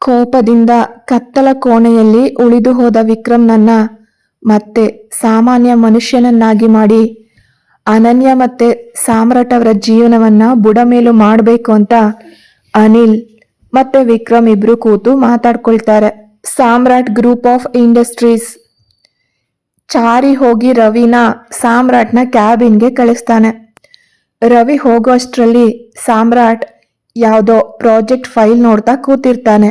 ಕೋಪದಿಂದ ಕತ್ತಲ ಕೋಣೆಯಲ್ಲಿ ಉಳಿದು ಹೋದ ವಿಕ್ರಮ್ನನ್ನ ಮತ್ತೆ ಸಾಮಾನ್ಯ ಮನುಷ್ಯನನ್ನಾಗಿ ಮಾಡಿ, ಅನನ್ಯ ಮತ್ತೆ ಸಾಮ್ರಾಟ್ ಅವರ ಜೀವನವನ್ನ ಬುಡಮೇಲು ಮಾಡಬೇಕು ಅಂತ ಅನಿಲ್ ಮತ್ತೆ ವಿಕ್ರಮ್ ಇಬ್ರು ಕೂತು ಮಾತಾಡ್ಕೊಳ್ತಾರೆ. Samrat group of industries. Chari ಹೋಗಿ ರವಿನ ಸಾಮ್ರಾಟ್ನ ಕ್ಯಾಬಿನ್ಗೆ ಕಳಿಸ್ತಾನೆ. ರವಿ ಹೋಗೋಷ್ಟರಲ್ಲಿ ಸಾಮ್ರಾಟ್ ಯಾವುದೋ ಪ್ರಾಜೆಕ್ಟ್ ಫೈಲ್ ನೋಡ್ತಾ ಕೂತಿರ್ತಾನೆ.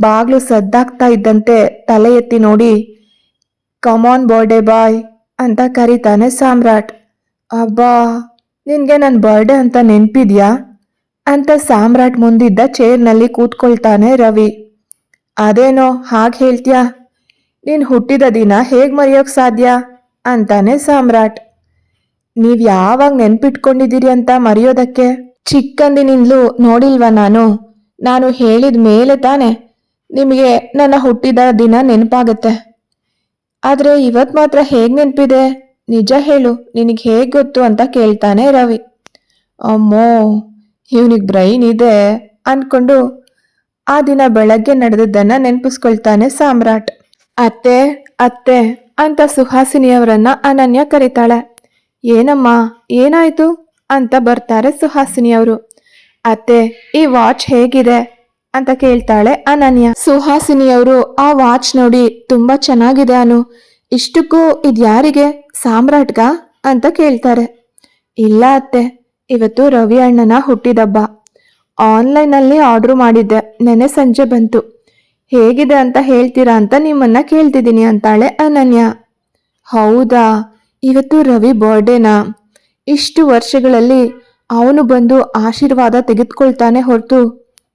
ಬಾಗ್ಲು ಸದ್ದಾಗ್ತಾ ಇದ್ದಂತೆ ತಲೆ ಎತ್ತಿ ನೋಡಿ ಕಮಾನ್ ಬರ್ಡೇ ಬಾಯ್ ಅಂತ ಕರೀತಾನೆ ಸಾಮ್ರಾಟ್. ಅಬ್ಬಾ, ನಿನ್ಗೆ ನನ್ನ ಬರ್ಡೇ ಅಂತ ನೆನ್ಪಿದ್ಯಾ? ಅಂತ ಸಾಮ್ರಾಟ್ ಮುಂದಿದ್ದ ಚೇರ್ನಲ್ಲಿ ಕೂತ್ಕೊಳ್ತಾನೆ ರವಿ. ಅದೇನೋ, ಹಾಗೆ ಹೇಳ್ತೀಯಾ? ನೀನು ಹುಟ್ಟಿದ ದಿನ ಹೇಗೆ ಮರೆಯೋಕೆ ಸಾಧ್ಯ? ಅಂತಾನೆ ಸಾಮ್ರಾಟ್. ನೀವು ಯಾವಾಗ ನೆನ್ಪಿಟ್ಕೊಂಡಿದ್ದೀರಿ ಅಂತ ಮರೆಯೋದಕ್ಕೆ? ಚಿಕ್ಕಂದಿನಿಂದಲೂ ನೋಡಿಲ್ವಾ ನಾನು? ನಾನು ಹೇಳಿದ ಮೇಲೆ ತಾನೆ. ನಿಮಗೆ ನನ್ನ ಹುಟ್ಟಿದ ದಿನ ನೆನಪಾಗತ್ತೆ. ಆದ್ರೆ ಇವತ್ ಮಾತ್ರ ಹೇಗ್ ನೆನಪಿದೆ? ನಿಜ ಹೇಳು, ನಿನಗೆ ಹೇಗ್ ಗೊತ್ತು ಅಂತ ಕೇಳ್ತಾನೆ ರವಿ. ಅಮ್ಮೋ, ಇವನಿಗೆ ಬ್ರೈನ್ ಇದೆ ಅನ್ಕೊಂಡು ಆ ದಿನ ಬೆಳಗ್ಗೆ ನಡೆದದ್ದನ್ನ ನೆನಪಿಸ್ಕೊಳ್ತಾನೆ ಸಾಮ್ರಾಟ್. ಅತ್ತೆ ಅತ್ತೆ ಅಂತ ಸುಹಾಸಿನಿಯವರನ್ನ ಅನನ್ಯ ಕರೀತಾಳೆ. ಏನಮ್ಮ, ಏನಾಯ್ತು? ಅಂತ ಬರ್ತಾರೆ ಸುಹಾಸಿನಿಯವರು. ಅತ್ತೆ, ಈ ವಾಚ್ ಹೇಗಿದೆ? ಅಂತ ಕೇಳ್ತಾಳೆ ಅನನ್ಯ. ಸುಹಾಸಿನಿಯವರು ಆ ವಾಚ್ ನೋಡಿ ತುಂಬಾ ಚೆನ್ನಾಗಿದೆ ಅನು. ಇಷ್ಟಕ್ಕೂ ಇದ್ಯಾರಿಗೆ ಸಾಮ್ರಾಟ್ಗ? ಅಂತ ಕೇಳ್ತಾರೆ. ಇಲ್ಲ ಅತ್ತೆ, ಇವತ್ತು ರವಿ ಅಣ್ಣನ ಹುಟ್ಟಿದಬ್ಬ. ಆನ್ಲೈನಲ್ಲಿ ಆರ್ಡ್ರ್ ಮಾಡಿದ್ದೆ ನೆನೆ ಸಂಜೆ ಬಂತು. ಹೇಗಿದೆ ಅಂತ ಹೇಳ್ತೀರಾ ಅಂತ ನಿಮ್ಮನ್ನ ಕೇಳ್ತಿದ್ದೀನಿ ಅಂತಾಳೆ ಅನನ್ಯ. ಹೌದಾ, ಇವತ್ತು ರವಿ ಬರ್ಡೇನಾ? ಇಷ್ಟು ವರ್ಷಗಳಲ್ಲಿ ಅವನು ಬಂದು ಆಶೀರ್ವಾದ ತೆಗೆದುಕೊಳ್ತಾನೆ ಹೊರತು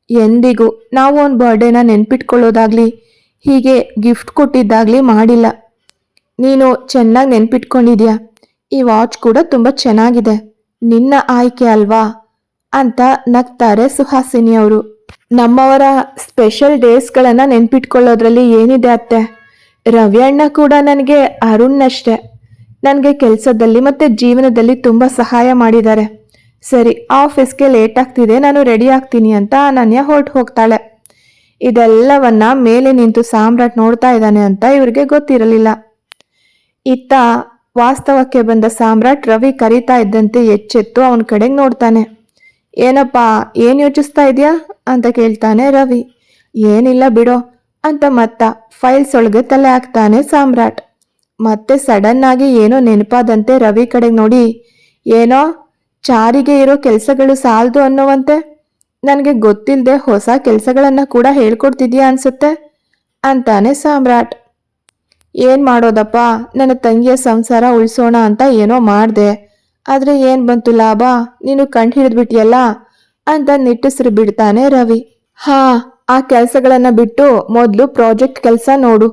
ಎಂದಿಗೂ ನಾವು ಅವನ ಬರ್ಡೇನ ನೆನ್ಪಿಟ್ಕೊಳ್ಳೋದಾಗ್ಲಿ, ಹೀಗೆ ಗಿಫ್ಟ್ ಕೊಟ್ಟಿದ್ದಾಗ್ಲಿ ಮಾಡಿಲ್ಲ. ನೀನು ಚೆನ್ನಾಗಿ ನೆನ್ಪಿಟ್ಕೊಂಡಿದ್ಯಾ? ಈ ವಾಚ್ ಕೂಡ ತುಂಬ ಚೆನ್ನಾಗಿದೆ. ನಿನ್ನ ಆಯ್ಕೆ ಅಲ್ವಾ? ಅಂತ ನಗ್ತಾರೆ ಸುಹಾಸಿನಿ ಅವರು. ನಮ್ಮವರ ಸ್ಪೆಷಲ್ ಡೇಸ್ಗಳನ್ನು ನೆನ್ಪಿಟ್ಕೊಳ್ಳೋದ್ರಲ್ಲಿ ಏನಿದೆ ಅತ್ತೆ? ರವ್ಯಣ್ಣ ಕೂಡ ನನಗೆ ಅರುಣ್ ಅರುಣ್ಣಷ್ಟೇ ನನಗೆ ಕೆಲಸದಲ್ಲಿ ಮತ್ತು ಜೀವನದಲ್ಲಿ ತುಂಬ ಸಹಾಯ ಮಾಡಿದ್ದಾರೆ. ಸರಿ, ಆಫೀಸ್ಗೆ ಲೇಟ್ ಆಗ್ತಿದೆ, ನಾನು ರೆಡಿ ಆಗ್ತೀನಿ ಅಂತ ಅನನ್ಯ ಹೊರಟು ಹೋಗ್ತಾಳೆ. ಇದೆಲ್ಲವನ್ನ ಮೇಲೆ ನಿಂತು ಸಾಮ್ರಾಟ್ ನೋಡ್ತಾ ಇದ್ದಾನೆ ಅಂತ ಇವ್ರಿಗೆ ಗೊತ್ತಿರಲಿಲ್ಲ. ಇತ್ತ ವಾಸ್ತವಕ್ಕೆ ಬಂದ ಸಾಮ್ರಾಟ್ ರವಿ ಕರೀತಾ ಇದ್ದಂತೆ ಎಚ್ಚೆತ್ತು ಅವನ ಕಡೆಗೆ ನೋಡ್ತಾನೆ. ಏನಪ್ಪಾ, ಏನು ಯೋಚಿಸ್ತಾ ಇದೆಯಾ? ಅಂತ ಕೇಳ್ತಾನೆ ರವಿ. ಏನಿಲ್ಲ ಬಿಡೋ, ಅಂತ ಮತ್ತ ಫೈಲ್ಸ್ ಒಳಗೆ ತಲೆ ಹಾಕ್ತಾನೆ ಸಾಮ್ರಾಟ್. ಮತ್ತೆ ಸಡನ್ ಆಗಿ ಏನೋ ನೆನಪಾದಂತೆ ರವಿ ಕಡೆಗೆ ನೋಡಿ, ಏನೋ ಚಾರಿಗೆ ಇರೋ ಕೆಲಸಗಳು ಸಾಲದು ಅನ್ನೋವಂತೆ? ನನಗೆ ಗೊತ್ತಿಲ್ಲದೆ ಹೊಸ ಕೆಲಸಗಳನ್ನ ಕೂಡ ಹೇಳ್ಕೊಡ್ತಿದ್ಯಾ ಅನ್ಸುತ್ತೆ? ಅಂತಾನೆ ಸಾಮ್ರಾಟ್. ಏನ್ ಮಾಡೋದಪ್ಪ? ನನ್ನ ತಂಗಿಯ ಸಂಸಾರ ಉಳಿಸೋಣ ಅಂತ ಏನೋ ಮಾಡ್ದೆ. ಆದ್ರೆ ಏನ್ ಬಂತು ಲಾಭ? ನೀನು ಕಂಡು ಹಿಡಿದ್ಬಿಟ್ಟಿಯಲ್ಲ ಅಂತ ನಿಟ್ಟುಸಿರು ಬಿಡ್ತಾನೆ ರವಿ. ಹಾ, ಆ ಕೆಲಸಗಳನ್ನ ಬಿಟ್ಟು ಮೊದಲು ಪ್ರಾಜೆಕ್ಟ್ ಕೆಲಸ ನೋಡು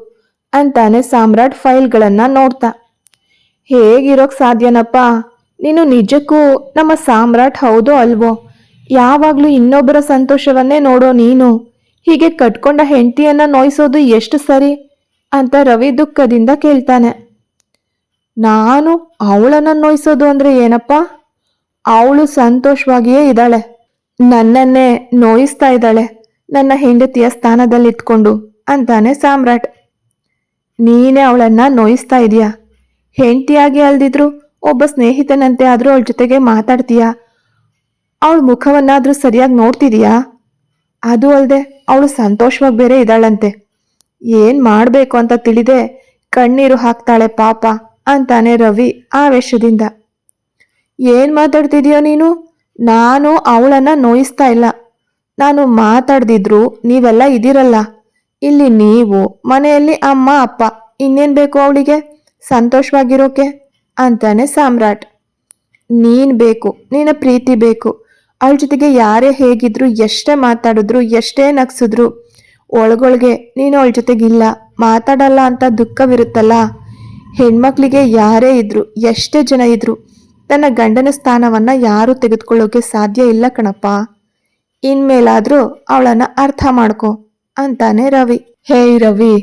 ಅಂತಾನೆ ಸಾಮ್ರಾಟ್ ಫೈಲ್ಗಳನ್ನ ನೋಡ್ತಾ. ಹೇಗಿರೋಕ್ ಸಾಧ್ಯನಪ್ಪ? ನೀನು ನಿಜಕ್ಕೂ ನಮ್ಮ ಸಾಮ್ರಾಟ್ ಹೌದೋ ಅಲ್ವೋ? ಯಾವಾಗಲೂ ಇನ್ನೊಬ್ಬರ ಸಂತೋಷವನ್ನೇ ನೋಡೋ ನೀನು? ಹೀಗೆ ಕಟ್ಕೊಂಡ ಹೆಂಡತಿಯನ್ನ ನೋಯಿಸೋದು ಎಷ್ಟು ಸರಿ? ಅಂತ ರವಿ ದುಃಖದಿಂದ ಕೇಳ್ತಾನೆ. ನಾನು ಅವಳನ್ನ ನೋಯಿಸೋದು ಅಂದ್ರೆ ಏನಪ್ಪ? ಅವಳು ಸಂತೋಷವಾಗಿಯೇ ಇದ್ದಾಳೆ. ನನ್ನನ್ನೇ ನೋಯಿಸ್ತಾ ಇದ್ದಾಳೆ. ನನ್ನ ಹೆಂಡತಿಯ ಸ್ಥಾನದಲ್ಲಿ ಇಟ್ಕೊಂಡು ಅಂತಾನೆ ಸಾಮ್ರಾಟ್. ನೀನೇ ಅವಳನ್ನ ನೋಯಿಸ್ತಾ ಇದೀಯ? ಹೆಂಡತಿಯಾಗಿ ಅಲ್ದಿದ್ರು ಒಬ್ಬ ಸ್ನೇಹಿತನಂತೆ ಆದರೂ ಅವಳ ಜೊತೆಗೆ ಮಾತಾಡ್ತೀಯಾ? ಅವಳ ಮುಖವನ್ನಾದರೂ ಸರಿಯಾಗಿ ನೋಡ್ತಿದೀಯಾ? ಅದು ಅಲ್ಲದೆ ಅವಳು ಸಂತೋಷವಾಗಿ ಬೇರೆ ಇದ್ದಾಳಂತೆ. ಏನು ಮಾಡಬೇಕು ಅಂತ ತಿಳಿದೆ ಕಣ್ಣೀರು ಹಾಕ್ತಾಳೆ ಪಾಪ ಅಂತಾನೆ ರವಿ ಆವೇಶದಿಂದ. ಏನು ಮಾತಾಡ್ತಿದೀಯೋ ನೀನು? ನಾನು ಅವಳನ್ನ ನೋಯಿಸ್ತಾ ಇಲ್ಲ. ನಾನು ಮಾತಾಡ್ದಿದ್ರು ನೀವೆಲ್ಲ ಇದ್ದೀರಲ್ಲ. ಇಲ್ಲಿ ನೀವು ಮನೆಯಲ್ಲಿ ಅಮ್ಮ, ಅಪ್ಪ ಇನ್ನೇನ್ ಬೇಕು ಅವಳಿಗೆ? ಸಂತೋಷವಾಗಿರೋಕೆ? ಅಂತಾನೆ ಸಾಮ್ರಾಟ್. ನೀನ್ ಬೇಕು, ನಿನ್ನ ಪ್ರೀತಿ ಬೇಕು. ಅವಳ ಜೊತೆಗೆ ಯಾರೇ ಹೇಗಿದ್ರು, ಎಷ್ಟೇ ಮಾತಾಡಿದ್ರು, ಎಷ್ಟೇ ನಗ್ಸಿದ್ರು, ಒಳಗೊಳಗೆ, ನೀನು ಅವಳ ಜೊತೆಗಿಲ್ಲ, ಮಾತಾಡಲ್ಲ ಅಂತ ದುಃಖವಿರುತ್ತಲ್ಲ. ಹೆಣ್ಮಕ್ಳಿಗೆ ಯಾರೇ ಇದ್ರು, ಎಷ್ಟೇ ಜನ ಇದ್ರು, ತನ್ನ ಗಂಡನ ಸ್ಥಾನವನ್ನ ಯಾರು ತೆಗೆದುಕೊಳ್ಳೋಕೆ ಸಾಧ್ಯ ಇಲ್ಲ ಕಣಪ್ಪ. ಇನ್ಮೇಲಾದರೂ ಅವಳನ್ನ ಅರ್ಥ ಮಾಡ್ಕೊ, ಅಂತಾನೆ ರವಿ. ಹೇ ರವಿ,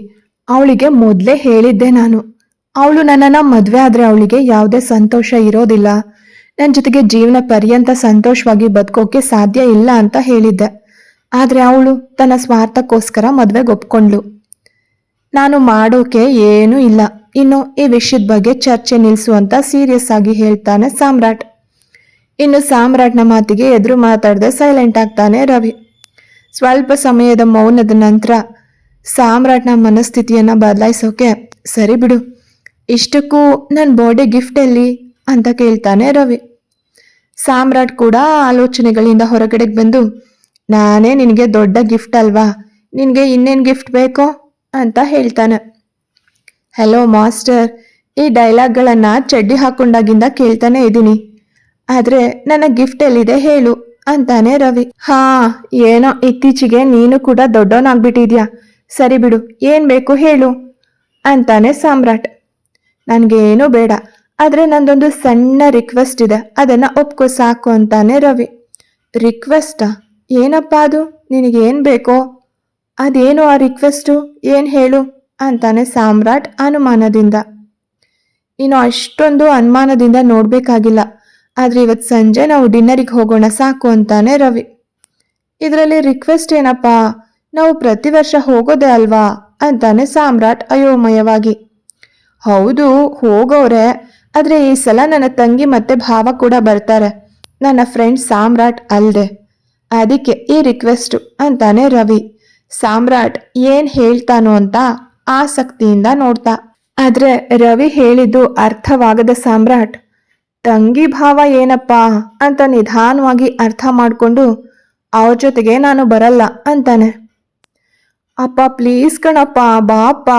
ಅವಳಿಗೆ ಮೊದಲೇ ಹೇಳಿದ್ದೆ ನಾನು. ಅವಳು ನನ್ನನ್ನ ಮದುವೆ ಆದ್ರೆ ಅವಳಿಗೆ ಯಾವುದೇ ಸಂತೋಷ ಇರೋದಿಲ್ಲ. ನನ್ನ ಜೊತೆಗೆ ಜೀವನ ಪರ್ಯಂತ ಸಂತೋಷವಾಗಿ ಬದುಕೋಕೆ ಸಾಧ್ಯ ಇಲ್ಲ ಅಂತ ಹೇಳಿದ್ದೆ. ಆದರೆ ಅವಳು ತನ್ನ ಸ್ವಾರ್ಥಕ್ಕೋಸ್ಕರ ಮದುವೆಗೆ ಒಪ್ಕೊಂಡ್ಳು. ನಾನು ಮಾಡೋಕೆ ಏನೂ ಇಲ್ಲ. ಇನ್ನು ಈ ವಿಷಯದ ಬಗ್ಗೆ ಚರ್ಚೆ ನಿಲ್ಲಿಸು ಅಂತ ಸೀರಿಯಸ್ ಆಗಿ ಹೇಳ್ತಾನೆ ಸಾಮ್ರಾಟ್. ಇನ್ನು ಸಾಮ್ರಾಟ್ನ ಮಾತಿಗೆ ಎದುರು ಮಾತಾಡದೆ ಸೈಲೆಂಟ್ ಆಗ್ತಾನೆ ರವಿ. ಸ್ವಲ್ಪ ಸಮಯದ ಮೌನದ ನಂತರ ಸಾಮ್ರಾಟ್ನ ಮನಸ್ಥಿತಿಯನ್ನ ಬದಲಾಯಿಸೋಕೆ ಸರಿ ಬಿಡು. ಇಷ್ಟಕ್ಕೂ ನನ್ನ ಬರ್ಡೇ ಗಿಫ್ಟ್ ಎಲ್ಲಿ ಅಂತ ಕೇಳ್ತಾನೆ ರವಿ. ಸಾಮ್ರಾಟ್ ಕೂಡ ಆಲೋಚನೆಗಳಿಂದ ಹೊರಗಡೆಗೆ ಬಂದು, ನಾನೇ ನಿನಗೆ ದೊಡ್ಡ ಗಿಫ್ಟ್ ಅಲ್ವಾ? ನಿನಗೆ ಇನ್ನೇನು ಗಿಫ್ಟ್ ಬೇಕೋ? ಅಂತ ಹೇಳ್ತಾನೆ. ಹಲೋ ಮಾಸ್ಟರ್ ಈ ಡೈಲಾಗ್ಗಳನ್ನು ಚಡ್ಡಿ ಹಾಕೊಂಡಾಗಿಂದ ಕೇಳ್ತಾನೆ ಇದ್ದೀನಿ ಆದರೆ ನನ್ನ ಗಿಫ್ಟ್ ಎಲ್ಲಿದೆ ಹೇಳು, ಅಂತಾನೆ ರವಿ. ಹಾ, ಏನೋ ಇತ್ತೀಚೆಗೆ ನೀನು ಕೂಡ ದೊಡ್ಡವನಾಗ್ಬಿಟ್ಟಿದ್ಯಾ ಸರಿ ಬಿಡು, ಏನು ಬೇಕು ಹೇಳು, ಅಂತಾನೆ ಸಾಮ್ರಾಟ್. ನನಗೇನು ಬೇಡ. ಆದರೆ ನಂದೊಂದು ಸಣ್ಣ ರಿಕ್ವೆಸ್ಟ್ ಇದೆ. ಅದನ್ನ ಒಪ್ಕೋ ಸಾಕು ಅಂತಾನೆ ರವಿ. ರಿಕ್ವೆಸ್ಟಾ ಏನಪ್ಪ ಅದು? ನಿನಗೇನು ಬೇಕೋ? ಅದೇನು ಆ ರಿಕ್ವೆಸ್ಟು ಏನು ಹೇಳು? ಅಂತಾನೆ ಸಾಮ್ರಾಟ್ ಅನುಮಾನದಿಂದ. ಇನ್ನು ಅಷ್ಟೊಂದು ಅನುಮಾನದಿಂದ ನೋಡಬೇಕಾಗಿಲ್ಲ. ಆದ್ರೆ ಇವತ್ತು ಸಂಜೆ ನಾವು ಡಿನ್ನರಿಗೆ ಹೋಗೋಣ ಸಾಕು ಅಂತಾನೆ ರವಿ. ಇದರಲ್ಲಿ ರಿಕ್ವೆಸ್ಟ್ ಏನಪ್ಪ? ನಾವು ಪ್ರತಿ ವರ್ಷ ಹೋಗೋದೇ ಅಲ್ವಾ? ಅಂತಾನೆ ಸಾಮ್ರಾಟ್ ಅಯೋಮಯವಾಗಿ. ಹೌದು ಹೋಗೋರೆ ಆದ್ರೆ ಈ ಸಲ ನನ್ನ ತಂಗಿ ಮತ್ತೆ ಭಾವ ಕೂಡ ಬರ್ತಾರೆ. ನನ್ನ ಫ್ರೆಂಡ್ ಸಾಮ್ರಾಟ್ ಅಲ್ಲದೆ ಅದಕ್ಕೆ ಈ ರಿಕ್ವೆಸ್ಟು ಅಂತಾನೆ ರವಿ. ಸಾಮ್ರಾಟ್ ಏನ್ ಹೇಳ್ತಾನೋ ಅಂತ ಆಸಕ್ತಿಯಿಂದ ನೋಡ್ತಾ. ಆದ್ರೆ ರವಿ ಹೇಳಿದ್ದು ಅರ್ಥವಾಗದ ಸಾಮ್ರಾಟ್. ತಂಗಿ ಭಾವ ಏನಪ್ಪಾ ಅಂತ ನಿಧಾನವಾಗಿ ಅರ್ಥ ಮಾಡಿಕೊಂಡು ಅವ್ರ ಜೊತೆಗೆ ನಾನು ಬರಲ್ಲ ಅಂತಾನೆ. ಅಪ್ಪ ಪ್ಲೀಸ್ ಕಣಪ್ಪ, ಬಾಪ್ಪ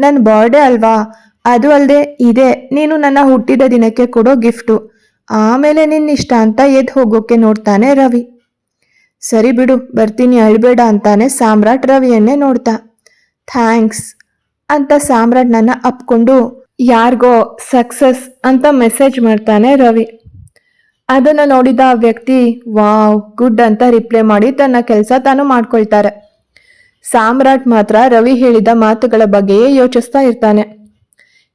ನನ್ನ ಬರ್ಡೇ ಅಲ್ವಾ? ಅದು ಅಲ್ಲದೆ ಇದೆ, ನೀನು ನನ್ನ ಹುಟ್ಟಿದ ದಿನಕ್ಕೆ ಕೊಡೋ ಗಿಫ್ಟು. ಆಮೇಲೆ ನಿನ್ನಿಷ್ಟ ಅಂತ ಎದ್ದು ಹೋಗೋಕೆ ನೋಡ್ತಾನೆ ರವಿ. ಸರಿ ಬಿಡು, ಬರ್ತೀನಿ, ಅಳ್ಬೇಡ ಅಂತಾನೆ ಸಾಮ್ರಾಟ್ ರವಿಯನ್ನೇ ನೋಡ್ತಾ. ಥ್ಯಾಂಕ್ಸ್ ಅಂತ ಸಾಮ್ರಾಟ್ ನನ್ನ ಅಪ್ಕೊಂಡು, ಯಾರಿಗೋ ಸಕ್ಸಸ್ ಅಂತ ಮೆಸೇಜ್ ಮಾಡ್ತಾನೆ ರವಿ. ಅದನ್ನು ನೋಡಿದ ಆ ವ್ಯಕ್ತಿ, ವಾವ್, ಗುಡ್ ಅಂತ ರಿಪ್ಲೈ ಮಾಡಿ ತನ್ನ ಕೆಲಸ ತಾನು ಮಾಡ್ಕೊಳ್ತಾರೆ. ಸಾಮ್ರಾಟ್ ಮಾತ್ರ ರವಿ ಹೇಳಿದ ಮಾತುಗಳ ಬಗ್ಗೆಯೇ ಯೋಚಿಸ್ತಾ ಇರ್ತಾನೆ.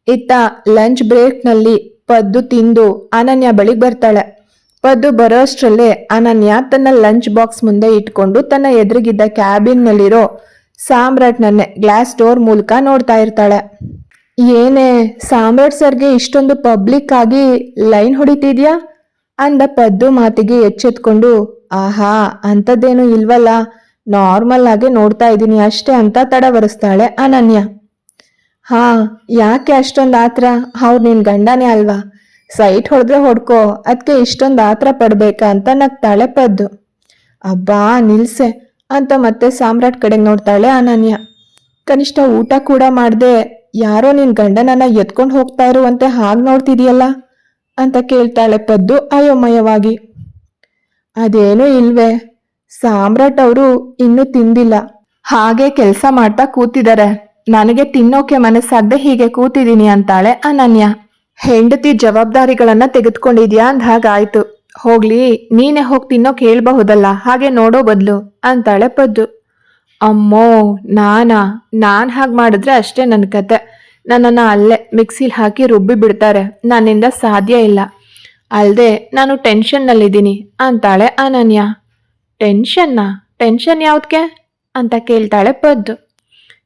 ಇತ್ತ ಲಂಚ್ ಬ್ರೇಕ್ನಲ್ಲಿ ಪದ್ದು ತಿಂದು ಅನನ್ಯ ಬಳಿಗೆ ಬರ್ತಾಳೆ. ಪದ್ದು ಬರೋಷ್ಟರಲ್ಲೇ ಅನನ್ಯ ತನ್ನ ಲಂಚ್ ಬಾಕ್ಸ್ ಮುಂದೆ ಇಟ್ಕೊಂಡು ತನ್ನ ಎದುರಿಗಿದ್ದ ಕ್ಯಾಬಿನ್ನಲ್ಲಿರೋ ಸಾಮ್ರಾಟ್ನನ್ನೇ ಗ್ಲಾಸ್ ಡೋರ್ ಮೂಲಕ ನೋಡ್ತಾ ಇರ್ತಾಳೆ. ಏನೇ, ಸಾಮ್ರಾಟ್ ಸರ್ಗೆ ಇಷ್ಟೊಂದು ಪಬ್ಲಿಕ್ ಆಗಿ ಲೈನ್ ಹೊಡಿತಿದ್ಯಾ? ಅಂದ ಪದ್ದು ಮಾತಿಗೆ ಎಚ್ಚೆತ್ಕೊಂಡು, ಆಹಾ, ಅಂಥದ್ದೇನು ಇಲ್ವಲ್ಲ. ನಾರ್ಮಲ್ ಆಗಿ ನೋಡ್ತಾ ಇದ್ದೀನಿ ಅಷ್ಟೇ ಅಂತ ತಡವರಿಸ್ತಾಳೆ ಅನನ್ಯ. ಹಾ, ಯಾಕೆ ಅಷ್ಟೊಂದು ಆತ್ರ? ಅವ್ರು ನಿನ್ ಗಂಡನೇ ಅಲ್ವಾ? ಸೈಟ್ ಹೊಡೆದ್ರೆ ಹೊಡ್ಕೋ ಅದಕ್ಕೆ ಇಷ್ಟೊಂದು ಆತ್ರ ಪಡ್ಬೇಕಾ ಅಂತ ನಗ್ತಾಳೆ ಪದ್ದು. ಅಬ್ಬಾ, ನಿಲ್ಸೆ, ಅಂತ ಮತ್ತೆ ಸಾಮ್ರಾಟ್ ಕಡೆಗೆ ನೋಡ್ತಾಳೆ ಅನನ್ಯ. ಕನಿಷ್ಠ ಊಟ ಕೂಡ ಮಾಡದೆ, ಯಾರೋ ನಿನ್ ಗಂಡನನ್ನ ಎತ್ಕೊಂಡು ಹೋಗ್ತಾ ಇರುವಂತೆ ಹಾಗೆ ನೋಡ್ತಿದೀಯಲ್ಲ? ಅಂತ ಕೇಳ್ತಾಳೆ ಪದ್ದು ಅಯೋಮಯವಾಗಿ. ಅದೇನೂ ಇಲ್ವೇ, ಸಾಮ್ರಾಟ್ ಅವರು ಇನ್ನೂ ತಿಂದಿಲ್ಲ. ಹಾಗೆ ಕೆಲಸ ಮಾಡ್ತಾ ಕೂತಿದ್ದಾರೆ ನನಗೆ ತಿನ್ನೋಕೆ ಮನಸ್ಸಾಗದೆ ಹೀಗೆ ಕೂತಿದ್ದೀನಿ ಅಂತಾಳೆ ಅನನ್ಯ. ಹೆಂಡತಿ ಜವಾಬ್ದಾರಿಗಳನ್ನ ತೆಗೆದುಕೊಂಡಿದ್ಯಾ ಅಂದ ಹಾಗಾಯ್ತು ಹೋಗ್ಲಿ, ನೀನೇ ಹೋಗಿ ತಿನ್ನೋಕೆ ಹೇಳ್ಬಹುದಲ್ಲ, ಹಾಗೆ ನೋಡೋ ಬದ್ಲು, ಅಂತಾಳೆ ಪದ್ದು. ಅಮ್ಮೋ, ನಾನಾ? ನಾನ್ ಹಾಗೆ ಮಾಡಿದ್ರೆ ಅಷ್ಟೇ ನನ್ನ ಕತೆ. ನನ್ನನ್ನು ಅಲ್ಲೇ ಮಿಕ್ಸಿಲಿ ಹಾಕಿ ರುಬ್ಬಿ ಬಿಡ್ತಾರೆ, ನನ್ನಿಂದ ಸಾಧ್ಯ ಇಲ್ಲ. ಅಲ್ಲದೆ ನಾನು ಟೆನ್ಷನ್ನಲ್ಲಿದ್ದೀನಿ, ಅಂತಾಳೆ ಅನನ್ಯ. ಟೆನ್ಷನ್ನ? ಟೆನ್ಷನ್ ಯಾವ್ದಕ್ಕೆ ಅಂತ ಕೇಳ್ತಾಳೆ ಪದ್ದು.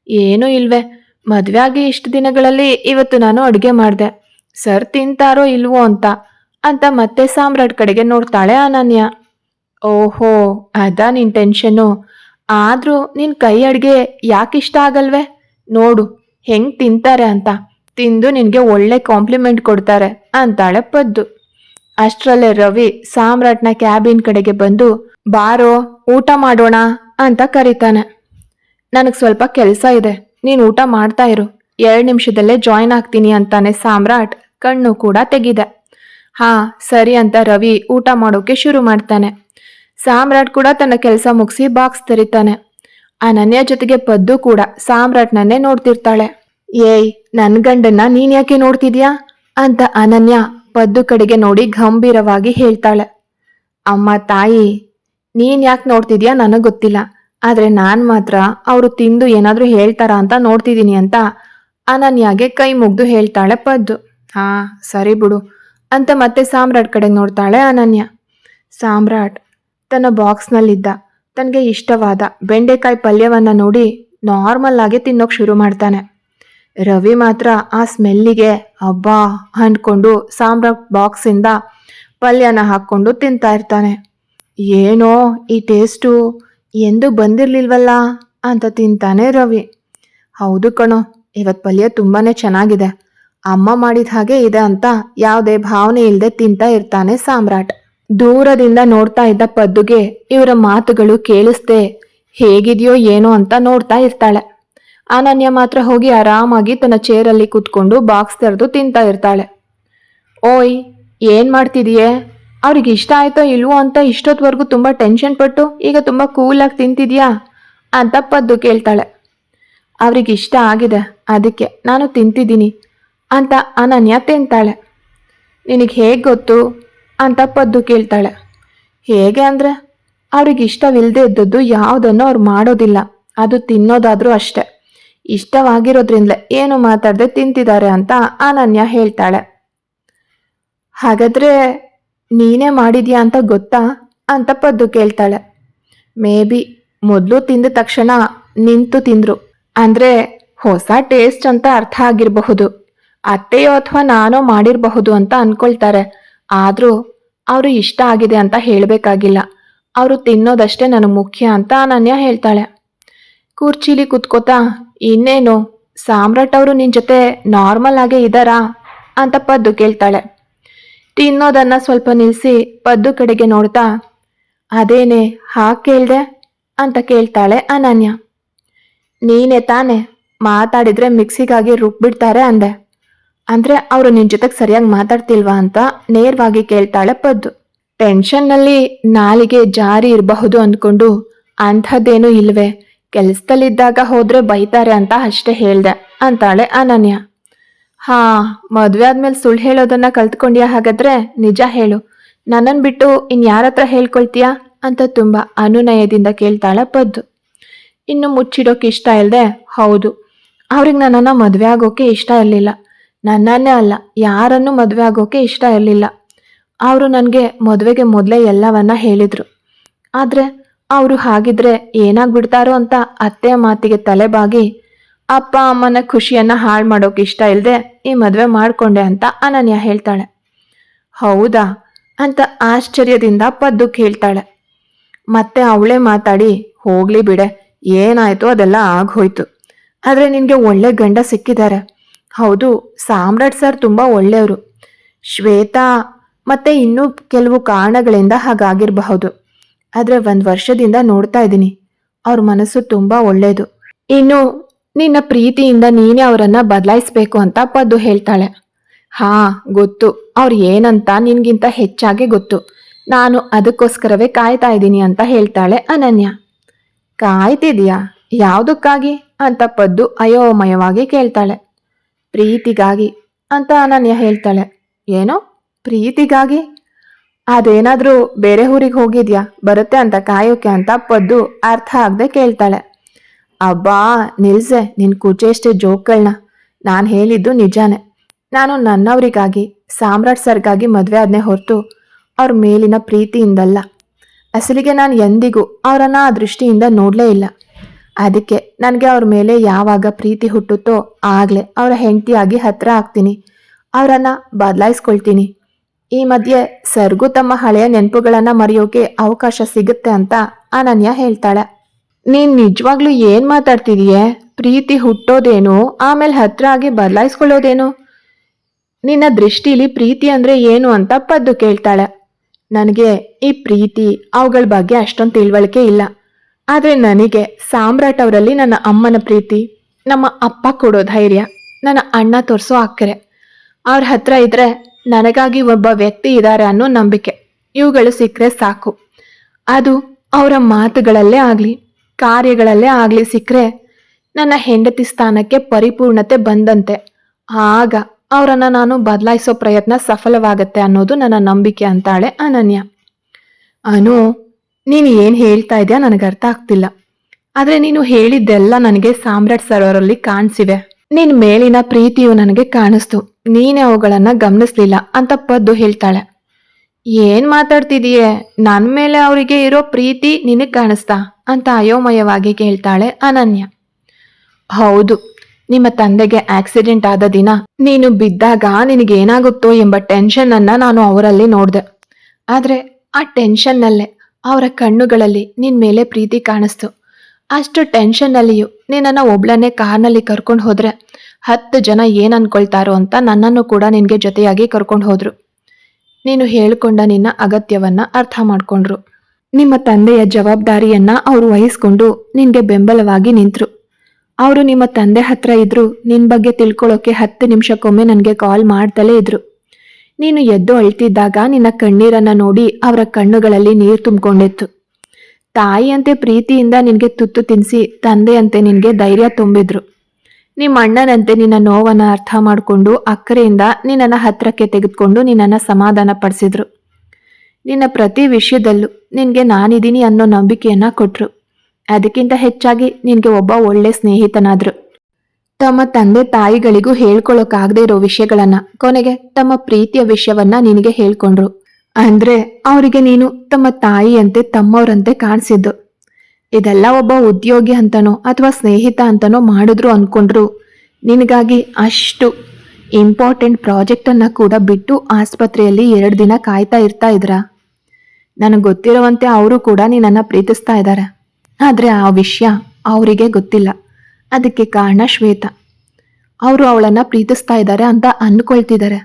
ಏನೂ ಇಲ್ವೇ. ಮದುವೆ ಆಗಿ ಇಷ್ಟು ದಿನಗಳಲ್ಲಿ ಇವತ್ತು ನಾನು ಅಡುಗೆ ಮಾಡಿದೆ. ಸರ್ ತಿಂತಾರೋ ಇಲ್ವೋ ಅಂತ. ಅಂತ ಮತ್ತೆ ಸಾಮ್ರಾಟ್ ಕಡೆಗೆ ನೋಡ್ತಾಳೆ ಅನನ್ಯ. ಓಹೋ ಅದಾ ನಿನ್ ಟೆನ್ಷನ್ನು ಆದ್ರೂ ನಿನ್ ಕೈ ಅಡುಗೆ ಯಾಕೆ ಇಷ್ಟ ಆಗಲ್ವೇ? ನೋಡು, ಹೆಂಗ್ ತಿಂತಾರೆ ಅಂತ. ತಿಂದು ನಿನಗೆ ಒಳ್ಳೆ ಕಾಂಪ್ಲಿಮೆಂಟ್ ಕೊಡ್ತಾರೆ ಅಂತಾಳೆ ಪದ್ದು. ಅಷ್ಟರಲ್ಲೇ ರವಿ ಸಾಮ್ರಾಟ್ನ ಕ್ಯಾಬಿನ್ ಕಡೆಗೆ ಬಂದು, ಬಾರೋ, ಊಟ ಮಾಡೋಣ ಅಂತ ಕರೀತಾನೆ. ನನಗೆ ಸ್ವಲ್ಪ ಕೆಲಸ ಇದೆ. ನೀನು ಊಟ ಮಾಡ್ತಾ ಇರು. ಎರಡು ನಿಮಿಷದಲ್ಲೇ ಜಾಯ್ನ್ ಆಗ್ತೀನಿ ಅಂತಾನೆ ಸಾಮ್ರಾಟ್ ಕಣ್ಣು ಕೂಡ ತೆಗಿದೆ. ಹಾ, ಸರಿ ಅಂತ ರವಿ ಊಟ ಮಾಡೋಕೆ ಶುರು ಮಾಡ್ತಾನೆ. ಸಾಮ್ರಾಟ್ ಕೂಡ ತನ್ನ ಕೆಲಸ ಮುಗಿಸಿ ಬಾಕ್ಸ್ ತೆರಿತಾನೆ. ಅನನ್ಯ ಜೊತೆಗೆ ಪದ್ದು ಕೂಡ ಸಾಮ್ರಾಟ್ನನ್ನೇ ನೋಡ್ತಿರ್ತಾಳೆ. ಏಯ್ ನನ್ನ ಗಂಡನ್ನ ನೀನ್ ಯಾಕೆ ನೋಡ್ತಿದ್ಯಾ? ಅಂತ ಅನನ್ಯ ಪದ್ದು ಕಡೆಗೆ ನೋಡಿ ಗಂಭೀರವಾಗಿ ಹೇಳ್ತಾಳೆ. ಅಮ್ಮ ತಾಯಿ, ನೀನ್ ಯಾಕೆ ನೋಡ್ತಿದ್ಯಾ ನನಗೆ ಗೊತ್ತಿಲ್ಲ. ಆದ್ರೆ ನಾನು ಮಾತ್ರ ಅವರು ತಿಂದು ಏನಾದರೂ ಹೇಳ್ತಾರ ಅಂತ ನೋಡ್ತಿದ್ದೀನಿ ಅಂತ ಅನನ್ಯಾಗೆ ಕೈ ಮುಗ್ದು ಹೇಳ್ತಾಳೆ ಪದ್ದು. ಹಾ, ಸರಿ ಬಿಡು ಅಂತ ಮತ್ತೆ ಸಾಮ್ರಾಟ್ ಕಡೆ ನೋಡ್ತಾಳೆ ಅನನ್ಯ. ಸಾಮ್ರಾಟ್ ತನ್ನ ಬಾಕ್ಸ್ನಲ್ಲಿದ್ದ ತನಗೆ ಇಷ್ಟವಾದ ಬೆಂಡೆಕಾಯಿ ಪಲ್ಯವನ್ನ ನೋಡಿ ನಾರ್ಮಲ್ ಆಗಿ ತಿನ್ನೋಕೆ ಶುರು ಮಾಡ್ತಾನೆ. ರವಿ ಮಾತ್ರ ಆ ಸ್ಮೆಲ್ಲಿಗೆ ಅಬ್ಬಾ ಅಂದ್ಕೊಂಡು ಸಾಂಬ್ರಾಟ್ ಬಾಕ್ಸಿಂದ ಪಲ್ಯನ ಹಾಕ್ಕೊಂಡು ತಿಂತಾ ಇರ್ತಾನೆ. ಏನೋ ಈ ಟೇಸ್ಟು ಎಂದು ಬಂದಿರಲಿಲ್ವಲ್ಲ ಅಂತ ತಿಂತಾನೆ ರವಿ. ಹೌದು ಕಣೋ ಇವತ್ತು ಪಲ್ಯ ತುಂಬಾನೇ ಚೆನ್ನಾಗಿದೆ. ಅಮ್ಮ ಮಾಡಿದ ಹಾಗೆ ಇದೆ ಅಂತ ಯಾವುದೇ ಭಾವನೆ ಇಲ್ಲದೆ ತಿಂತಾ ಇರ್ತಾನೆ ಸಾಮ್ರಾಟ್. ದೂರದಿಂದ ನೋಡ್ತಾ ಇದ್ದ ಪದ್ದುಗೆ ಇವರ ಮಾತುಗಳು ಕೇಳಿಸ್ದೆ, ಹೇಗಿದೆಯೋ ಏನೋ ಅಂತ ನೋಡ್ತಾ ಇರ್ತಾಳೆ. ಅನನ್ಯ ಮಾತ್ರ ಹೋಗಿ ಆರಾಮಾಗಿ ತನ್ನ ಚೇರಲ್ಲಿ ಕೂತ್ಕೊಂಡು ಬಾಕ್ಸ್ ತೆರೆದು ತಿಂತಾ ಇರ್ತಾಳೆ. ಓಯ್, ಏನ್ ಮಾಡ್ತಿದೀಯೇ? ಅವ್ರಿಗೆ ಇಷ್ಟ ಆಯ್ತೋ ಇಲ್ವೋ ಅಂತ ಇಷ್ಟೊತ್ವರೆಗೂ ತುಂಬಾ ಟೆನ್ಷನ್ ಪಟ್ಟು, ಈಗ ತುಂಬಾ ಕೂಲಾಗಿ ತಿಂತಿದ್ಯಾ? ಅಂತ ಪದ್ದು ಕೇಳ್ತಾಳೆ. ಅವ್ರಿಗೆ ಇಷ್ಟ ಆಗಿದೆ, ಅದಕ್ಕೆ ನಾನು ತಿಂತಿದ್ದೀನಿ ಅಂತ ಅನನ್ಯ ತಿಂತಾಳೆ ನಿನಗೆ ಹೇಗೆ ಗೊತ್ತು? ಅಂತ ಪದ್ದು ಕೇಳ್ತಾಳೆ. ಹೇಗೆ ಅಂದರೆ, ಅವ್ರಿಗೆ ಇಷ್ಟವಿಲ್ಲದೆ ಇದ್ದದ್ದು ಯಾವುದನ್ನು ಅವ್ರು ಮಾಡೋದಿಲ್ಲ, ಅದು ತಿನ್ನೋದಾದರೂ ಅಷ್ಟೆ. ಇಷ್ಟವಾಗಿರೋದ್ರಿಂದಲೇ ಏನು ಮಾತಾಡದೆ ತಿಂತಿದ್ದಾರೆ ಅಂತ ಅನನ್ಯ ಹೇಳ್ತಾಳೆ. ಹಾಗಾದ್ರೆ ನೀನೇ ಮಾಡಿದ್ಯಾ ಅಂತ ಗೊತ್ತಾ ಅಂತ ಪದ್ದು ಕೇಳ್ತಾಳೆ. ಮೇ ಬಿ ಮೊದಲು ತಿಂದ ತಕ್ಷಣ ನಿಂತು ತಿಂದ್ರು. ಅಂದ್ರೆ ಹೊಸ ಟೇಸ್ಟ್ ಅಂತ ಅರ್ಥ ಆಗಿರಬಹುದು. ಅತ್ತೆಯೋ ಅಥವಾ ನಾನೋ ಮಾಡಿರಬಹುದು ಅಂತ ಅನ್ಕೊಳ್ತಾರೆ. ಆದ್ರೂ ಅವರು ಇಷ್ಟ ಆಗಿದೆ ಅಂತ ಹೇಳಬೇಕಾಗಿಲ್ಲ. ಅವರು ತಿನ್ನೋದಷ್ಟೇ ನನಗೆ ಮುಖ್ಯ ಅಂತ ಅನನ್ಯ ಹೇಳ್ತಾಳೆ. ಕುರ್ಚಿಲಿ ಕುತ್ಕೋತಾ, ಇನ್ನೇನು, ಸಾಮ್ರಾಟ್ ಅವರು ನಿನ್ನ ಜೊತೆ ನಾರ್ಮಲ್ ಆಗೇ ಇದ್ದಾರಾ ಅಂತ ಪದ್ದು ಕೇಳ್ತಾಳೆ. ತಿನ್ನೋದನ್ನ ಸ್ವಲ್ಪ ನಿಲ್ಲಿಸಿ ಪದ್ದು ಕಡೆಗೆ ನೋಡ್ತಾ, ಅದೇನೆ ಹಾ ಕೇಳ್ದೆ? ಅಂತ ಕೇಳ್ತಾಳೆ ಅನನ್ಯ. ನೀನೇ ತಾನೆ, ಮಾತಾಡಿದ್ರೆ ಮಿಕ್ಸಿಗಾಗಿ ರುಬ್ಬಿಡ್ತಾರೆ ಅಂದೆ. ಅಂದ್ರೆ ಅವರು ನಿನ್ ಜೊತೆಗೆ ಸರಿಯಾಗಿ ಮಾತಾಡ್ತಿಲ್ವಾ ಅಂತ ನೇರವಾಗಿ ಕೇಳ್ತಾಳೆ ಪದ್ದು. ಟೆನ್ಷನ್ನಲ್ಲಿ ನಾಲಿಗೆ ಜಾರಿ ಇರಬಹುದು ಅಂದ್ಕೊಂಡು, ಅಂಥದ್ದೇನೂ ಇಲ್ವೇ, ಕೆಲಸದಲ್ಲಿದ್ದಾಗ ಹೋದ್ರೆ ಬೈತಾರೆ ಅಂತ ಅಷ್ಟೇ ಹೇಳ್ದೆ, ಅಂತಾಳೆ ಅನನ್ಯ. ಹಾ, ಮದ್ವೆ ಆದ್ಮೇಲೆ ಸುಳ್ಳು ಹೇಳೋದನ್ನ ಕಲ್ತ್ಕೊಂಡ್ಯಾ ಹಾಗಾದ್ರೆ ನಿಜ ಹೇಳು. ನನ್ನನ್ ಬಿಟ್ಟು ಇನ್ಯಾರ ಹತ್ರ ಹೇಳ್ಕೊಳ್ತೀಯಾ ಅಂತ ತುಂಬಾ ಅನುನಯದಿಂದ ಕೇಳ್ತಾಳ ಪದ್ದು. ಇನ್ನು ಮುಚ್ಚಿಡೋಕೆ ಇಷ್ಟ ಇಲ್ಲದೆ ಹೌದು. ಅವ್ರಿಗೆ ನನ್ನನ್ನು ಮದುವೆ ಆಗೋಕೆ ಇಷ್ಟ ಇರಲಿಲ್ಲ. ನನ್ನನ್ನೇ ಅಲ್ಲ, ಯಾರನ್ನು ಮದುವೆ ಆಗೋಕೆ ಇಷ್ಟ ಇರಲಿಲ್ಲ. ಅವರು ನನಗೆ ಮದುವೆಗೆ ಮೊದಲೇ ಎಲ್ಲವನ್ನ ಹೇಳಿದ್ರು. ಆದರೆ ಅವರು ಹಾಗಿದ್ರೆ ಏನಾಗ್ಬಿಡ್ತಾರೋ ಅಂತ ಅತ್ತೆಯ ಮಾತಿಗೆ ತಲೆಬಾಗಿ ಅಪ್ಪ ಅಮ್ಮನ ಖುಷಿಯನ್ನ ಹಾಳು ಮಾಡೋಕೆ ಇಷ್ಟ ಇಲ್ಲದೆ ಈ ಮದುವೆ ಮಾಡಿಕೊಂಡೆ ಅಂತ ಅನನ್ಯ ಹೇಳ್ತಾಳೆ. ಹೌದಾ? ಅಂತ ಆಶ್ಚರ್ಯದಿಂದ ಪದ್ದು ಕೇಳ್ತಾಳೆ ಮತ್ತೆ ಅವಳೇ ಮಾತಾಡಿ, ಹೋಗ್ಲಿ ಬಿಡೆ, ಏನಾಯ್ತು ಅದೆಲ್ಲ ಆಗೋಯ್ತು ಆದ್ರೆ ನಿನಗೆ ಒಳ್ಳೆ ಗಂಡ ಸಿಕ್ಕಿದ್ದಾರೆ. ಹೌದು, ಸಾಮ್ರಾಟ್ ಸರ್ ತುಂಬಾ ಒಳ್ಳೆಯವರು. ಶ್ವೇತಾ, ಮತ್ತೆ ಇನ್ನೂ ಕೆಲವು ಕಾರಣಗಳಿಂದ ಹಾಗಾಗಿರಬಹುದು. ಆದ್ರೆ ಒಂದು ವರ್ಷದಿಂದ ನೋಡ್ತಾ ಇದ್ದೀನಿ. ಅವ್ರ ಮನಸ್ಸು ತುಂಬಾ ಒಳ್ಳೆಯದು. ಇನ್ನು ನಿನ್ನ ಪ್ರೀತಿಯಿಂದ ನೀನೇ ಅವರನ್ನ ಬದಲಾಯಿಸ್ಬೇಕು ಅಂತ ಪದ್ದು ಹೇಳ್ತಾಳೆ. ಹಾ, ಗೊತ್ತು. ಅವ್ರು ಏನಂತ ನಿನ್ಗಿಂತ ಹೆಚ್ಚಾಗಿ ಗೊತ್ತು. ನಾನು ಅದಕ್ಕೋಸ್ಕರವೇ ಕಾಯ್ತಾ ಇದ್ದೀನಿ ಅಂತ ಹೇಳ್ತಾಳೆ ಅನನ್ಯ. ಕಾಯ್ತಿದ್ಯಾ ಯಾವುದಕ್ಕಾಗಿ? ಅಂತ ಪದ್ದು ಅಯೋಮಯವಾಗಿ ಕೇಳ್ತಾಳೆ. ಪ್ರೀತಿಗಾಗಿ ಅಂತ ಅನನ್ಯ ಹೇಳ್ತಾಳೆ. ಏನೋ? ಪ್ರೀತಿಗಾಗಿ? ಅದೇನಾದರೂ ಬೇರೆ ಊರಿಗೆ ಹೋಗಿದ್ಯಾ? ಬರುತ್ತೆ ಅಂತ ಕಾಯೋಕೆ ಅಂತ ಪದ್ದು ಅರ್ಥ ಆಗದೆ ಕೇಳ್ತಾಳೆ. ಅಬ್ಬಾ, ನಿಲ್ಸೆ, ನಿನ್ ಕುಚೇಷ್ಟೆ ಜೋಕ್ಗಳನ್ನ ನಾನು ಹೇಳಿದ್ದು ನಿಜಾನೇ. ನಾನು ನನ್ನವರಿಗಾಗಿ, ಸಾಮ್ರಾಟ್ ಸರ್ಗಾಗಿ ಮದುವೆ ಆದ್ನೇ ಹೊರತು ಅವ್ರ ಮೇಲಿನ ಪ್ರೀತಿಯಿಂದಲ್ಲ. ಅಸಲಿಗೆ ನಾನು ಎಂದಿಗೂ ಅವರನ್ನ ಆ ದೃಷ್ಟಿಯಿಂದ ನೋಡಲೇ ಇಲ್ಲ. ಅದಕ್ಕೆ ನನಗೆ ಅವ್ರ ಮೇಲೆ ಯಾವಾಗ ಪ್ರೀತಿ ಹುಟ್ಟುತ್ತೋ ಆಗಲೇ ಅವರ ಹೆಂಡತಿಯಾಗಿ ಹತ್ರ ಆಗ್ತೀನಿ. ಅವರನ್ನ ಬದಲಾಯಿಸ್ಕೊಳ್ತೀನಿ. ಈ ಮಧ್ಯೆ ಸರ್ಗು ತಮ್ಮ ಹಳೆಯ ನೆನಪುಗಳನ್ನ ಮರೆಯೋಕೆ ಅವಕಾಶ ಸಿಗುತ್ತೆ ಅಂತ ಅನನ್ಯ ಹೇಳ್ತಾಳೆ. ನೀನ್ ನಿಜವಾಗ್ಲೂ ಏನ್ ಮಾತಾಡ್ತಿದೀಯೆ? ಪ್ರೀತಿ ಹುಟ್ಟೋದೇನು? ಆಮೇಲೆ ಹತ್ರ ಆಗಿ ಬದಲಾಯಿಸ್ಕೊಳ್ಳೋದೇನು? ನಿನ್ನ ದೃಷ್ಟಿಲಿ ಪ್ರೀತಿ ಅಂದ್ರೆ ಏನು ಅಂತ ಪದ್ದು ಕೇಳ್ತಾಳೆ. ನನಗೆ ಈ ಪ್ರೀತಿ, ಅವುಗಳ ಬಗ್ಗೆ ಅಷ್ಟೊಂದು ತಿಳುವಳಿಕೆ ಇಲ್ಲ. ಆದ್ರೆ ನನಗೆ ಸಾಮ್ರಾಟ್ ಅವರಲ್ಲಿ ನನ್ನ ಅಮ್ಮನ ಪ್ರೀತಿ, ನಮ್ಮ ಅಪ್ಪ ಕೊಡೋ ಧೈರ್ಯ, ನನ್ನ ಅಣ್ಣ ತೋರಿಸೋ ಅಕ್ಕರೆ. ಅವ್ರ ಹತ್ರ ಇದ್ರೆ ನನಗಾಗಿ ಒಬ್ಬ ವ್ಯಕ್ತಿ ಇದ್ದಾರೆ ಅನ್ನೋ ನಂಬಿಕೆ. ಇವುಗಳು ಸಿಕ್ಕರೆ ಸಾಕು. ಅದು ಅವರ ಮಾತುಗಳಲ್ಲೇ ಆಗಲಿ. ಕಾರ್ಯಗಳಲ್ಲೇ ಆಗಲಿ ಸಿಕ್ಕರೆ ನನ್ನ ಹೆಂಡತಿ ಸ್ಥಾನಕ್ಕೆ ಪರಿಪೂರ್ಣತೆ ಬಂದಂತೆ. ಆಗ ಅವರನ್ನು ನಾನು ಬದಲಾಯಿಸೋ ಪ್ರಯತ್ನ ಸಫಲವಾಗತ್ತೆ ಅನ್ನೋದು ನನ್ನ ನಂಬಿಕೆ ಅಂತಾಳೆ ಅನನ್ಯ. ಅನು, ನೀನು ಏನು ಹೇಳ್ತಾ ಇದೆಯಾ ನನಗೆ ಅರ್ಥ ಆಗ್ತಿಲ್ಲ. ಆದ್ರೆ ನೀನು ಹೇಳಿದ್ದೆಲ್ಲ ನನಗೆ ಸಾಮ್ರಾಟ್ ಸರೋವರಲ್ಲಿ ಕಾಣಿಸಿವೆ. ನಿನ್ನ ಮೇಲಿನ ಪ್ರೀತಿಯು ನನಗೆ ಕಾಣಿಸ್ತು. ನೀನೇ ಅವುಗಳನ್ನು ಗಮನಿಸ್ಲಿಲ್ಲ ಅಂತ ಪದ್ದು ಹೇಳ್ತಾಳೆ. ಏನ್ ಮಾತಾಡ್ತಿದೀಯೆ? ನನ್ ಮೇಲೆ ಅವರಿಗೆ ಇರೋ ಪ್ರೀತಿ ನಿನಗ್ ಕಾಣಿಸ್ತಾ? ಅಂತ ಅಯೋಮಯವಾಗಿ ಕೇಳ್ತಾಳೆ ಅನನ್ಯ. ಹೌದು, ನಿಮ್ಮ ತಂದೆಗೆ ಆಕ್ಸಿಡೆಂಟ್ ಆದ ದಿನ ನೀನು ಬಿದ್ದಾಗ ನಿನಗೇನಾಗುತ್ತೋ ಎಂಬ ಟೆನ್ಷನ್ ಅನ್ನ ನಾನು ಅವರಲ್ಲಿ ನೋಡ್ದೆ. ಆದ್ರೆ ಆ ಟೆನ್ಷನ್ನಲ್ಲೇ ಅವರ ಕಣ್ಣುಗಳಲ್ಲಿ ನಿನ್ ಮೇಲೆ ಪ್ರೀತಿ ಕಾಣಿಸ್ತು. ಅಷ್ಟು ಟೆನ್ಷನ್ನಲ್ಲಿಯೂ ನಿನ್ನನ್ನು ಒಬ್ಳನ್ನೇ ಕಾರ್ನಲ್ಲಿ ಕರ್ಕೊಂಡು ಹೋದ್ರೆ ಹತ್ತು ಜನ ಏನ್ ಅನ್ಕೊಳ್ತಾರೋ ಅಂತ ನನ್ನನ್ನು ಕೂಡ ನಿನ್ಗೆ ಜೊತೆಯಾಗಿ ಕರ್ಕೊಂಡು ಹೋದ್ರು. ನೀನು ಹೇಳಿಕೊಂಡ ನಿನ್ನ ಅಗತ್ಯವನ್ನ ಅರ್ಥ ಮಾಡ್ಕೊಂಡ್ರು. ನಿಮ್ಮ ತಂದೆಯ ಜವಾಬ್ದಾರಿಯನ್ನ ಅವರು ವಹಿಸ್ಕೊಂಡು ನಿನ್ಗೆ ಬೆಂಬಲವಾಗಿ ನಿಂತ್ರು. ಅವರು ನಿಮ್ಮ ತಂದೆ ಹತ್ರ ಇದ್ರು, ನಿನ್ ಬಗ್ಗೆ ತಿಳ್ಕೊಳ್ಳೋಕೆ ಹತ್ತು ನಿಮಿಷಕ್ಕೊಮ್ಮೆ ನನಗೆ ಕಾಲ್ ಮಾಡ್ತಲೇ ಇದ್ರು. ನೀನು ಎದ್ದು ಅಳ್ತಿದ್ದಾಗ ನಿನ್ನ ಕಣ್ಣೀರನ್ನ ನೋಡಿ ಅವರ ಕಣ್ಣುಗಳಲ್ಲಿ ನೀರು ತುಂಬಿಕೊಂಡಿತ್ತು. ತಾಯಿಯಂತೆ ಪ್ರೀತಿಯಿಂದ ನಿನಗೆ ತುತ್ತು ತಿನ್ನಿಸಿ ತಂದೆಯಂತೆ ನಿನಗೆ ಧೈರ್ಯ ತುಂಬಿದ್ರು. ನಿಮ್ಮ ಅಣ್ಣನಂತೆ ನಿನ್ನ ನೋವನ್ನು ಅರ್ಥ ಮಾಡಿಕೊಂಡು ಅಕ್ಕರೆಯಿಂದ ನಿನ್ನನ್ನ ಹತ್ರಕ್ಕೆ ತೆಗೆದುಕೊಂಡು ನಿನ್ನನ್ನ ಸಮಾಧಾನ ಪಡಿಸಿದ್ರು ನಿನ್ನ ಪ್ರತಿ ವಿಷಯದಲ್ಲೂ ನಿನಗೆ ನಾನಿದ್ದೀನಿ ಅನ್ನೋ ನಂಬಿಕೆಯನ್ನ ಕೊಟ್ರು. ಅದಕ್ಕಿಂತ ಹೆಚ್ಚಾಗಿ ನಿನಗೆ ಒಬ್ಬ ಒಳ್ಳೆ ಸ್ನೇಹಿತನಾದ್ರು. ತಮ್ಮ ತಂದೆ ತಾಯಿಗಳಿಗೂ ಹೇಳ್ಕೊಳಕ್ಕಾಗದೇ ಇರೋ ವಿಷಯಗಳನ್ನ, ಕೊನೆಗೆ ತಮ್ಮ ಪ್ರೀತಿಯ ವಿಷಯವನ್ನ ನಿನಗೆ ಹೇಳ್ಕೊಂಡ್ರು. ಅಂದ್ರೆ ಅವರಿಗೆ ನೀನು ತಮ್ಮ ತಾಯಿಯಂತೆ, ತಮ್ಮವರಂತೆ ಕಾಣಿಸಿದ್ದು. ಇದೆಲ್ಲ ಒಬ್ಬ ಉದ್ಯೋಗಿ ಅಂತನೋ ಅಥವಾ ಸ್ನೇಹಿತ ಅಂತನೋ ಮಾಡಿದ್ರು ಅನ್ಕೊಂಡ್ರು. ನಿನಗಾಗಿ ಅಷ್ಟು ಇಂಪಾರ್ಟೆಂಟ್ ಪ್ರಾಜೆಕ್ಟನ್ನು ಕೂಡ ಬಿಟ್ಟು ಆಸ್ಪತ್ರೆಯಲ್ಲಿ ಎರಡು ದಿನ ಕಾಯ್ತಾ ಇರ್ತಾ ಇದ್ರ? ನನಗೆ ಗೊತ್ತಿರುವಂತೆ ಅವರು ಕೂಡ ನಿನ್ನನ್ನು ಪ್ರೀತಿಸ್ತಾ ಇದ್ದಾರೆ ಆದರೆ ಆ ವಿಷಯ ಅವರಿಗೆ ಗೊತ್ತಿಲ್ಲ. ಅದಕ್ಕೆ ಕಾರಣ ಶ್ವೇತ. ಅವರು ಅವಳನ್ನು ಪ್ರೀತಿಸ್ತಾ ಇದ್ದಾರೆ ಅಂತ ಅನ್ಕೊಳ್ತಿದ್ದಾರೆ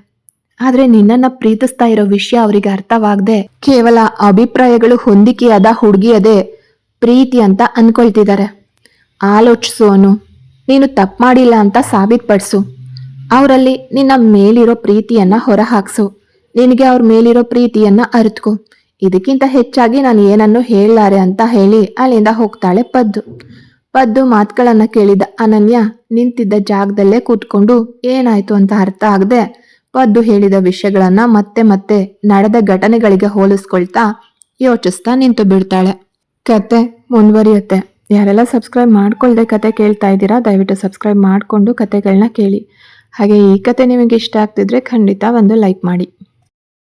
ಆದರೆ ನಿನ್ನನ್ನು ಪ್ರೀತಿಸ್ತಾ ಇರೋ ವಿಷಯ ಅವರಿಗೆ ಅರ್ಥವಾಗದೆ ಕೇವಲ ಅಭಿಪ್ರಾಯಗಳು ಹೊಂದಿಕೆಯಾದ ಹುಡುಗಿಯದೇ ಪ್ರೀತಿ ಅಂತ ಅನ್ಕೊಳ್ತಿದ್ದಾರೆ ಆಲೋಚಿಸೋನು ನೀನು ತಪ್ಪು ಮಾಡಿಲ್ಲ ಅಂತ ಸಾಬೀತುಪಡಿಸು. ಅವರಲ್ಲಿ ನಿನ್ನ ಮೇಲಿರೋ ಪ್ರೀತಿಯನ್ನ ಹೊರಹಾಕ್ಸು. ನಿನಗೆ ಅವ್ರ ಮೇಲಿರೋ ಪ್ರೀತಿಯನ್ನ ಅರಿತ್ಕೊ. ಇದಕ್ಕಿಂತ ಹೆಚ್ಚಾಗಿ ನಾನು ಏನನ್ನು ಹೇಳಲಾರೆ ಅಂತ ಹೇಳಿ ಅಲ್ಲಿಂದ ಹೋಗ್ತಾಳೆ ಪದ್ದು. ಪದ್ದು ಮಾತುಗಳನ್ನು ಕೇಳಿದ ಅನನ್ಯ ನಿಂತಿದ್ದ ಜಾಗದಲ್ಲೇ ಕೂತ್ಕೊಂಡು ಏನಾಯ್ತು ಅಂತ ಅರ್ಥ ಆಗದೆ ಪದ್ದು ಹೇಳಿದ ವಿಷಯಗಳನ್ನ ಮತ್ತೆ ಮತ್ತೆ ನಡೆದ ಘಟನೆಗಳಿಗೆ ಹೋಲಿಸ್ಕೊಳ್ತಾ ಯೋಚಿಸ್ತಾ ನಿಂತು ಬಿಡ್ತಾಳೆ. ಕತೆ ಮುಂದುವರಿಯುತ್ತೆ. ಯಾರೆಲ್ಲ ಸಬ್ಸ್ಕ್ರೈಬ್ ಮಾಡ್ಕೊಳ್ದೆ ಕತೆ ಕೇಳ್ತಾ ಇದ್ದೀರಾ, ದಯವಿಟ್ಟು ಸಬ್ಸ್ಕ್ರೈಬ್ ಮಾಡಿಕೊಂಡು ಕತೆಗಳನ್ನ ಕೇಳಿ. ಹಾಗೆ ಈ ಕತೆ ನಿಮಗೆ ಇಷ್ಟ ಆಗ್ತಿದ್ರೆ ಖಂಡಿತ ಒಂದು ಲೈಕ್ ಮಾಡಿ.